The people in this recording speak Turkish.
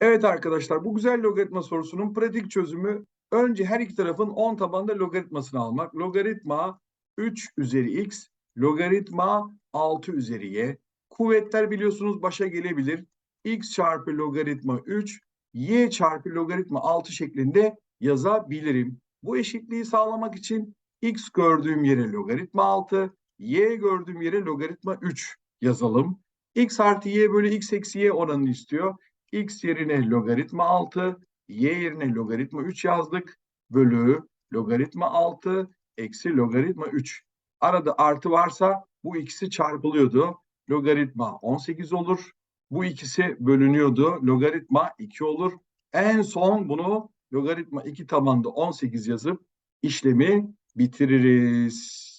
Evet arkadaşlar bu güzel logaritma sorusunun pratik çözümü önce her iki tarafın 10 tabanda logaritmasını almak. Logaritma 3 üzeri x, logaritma 6 üzeri y. Kuvvetler biliyorsunuz başa gelebilir. x çarpı logaritma 3, y çarpı logaritma 6 şeklinde yazabilirim. Bu eşitliği sağlamak için x gördüğüm yere logaritma 6, y gördüğüm yere logaritma 3 yazalım. x artı y bölü x eksi y oranını istiyor x yerine logaritma 6, y yerine logaritma 3 yazdık. Bölü logaritma 6 eksi logaritma 3. Arada artı varsa bu ikisi çarpılıyordu. Logaritma 18 olur. Bu ikisi bölünüyordu. Logaritma 2 olur. En son bunu logaritma 2 tabanda 18 yazıp işlemi bitiririz.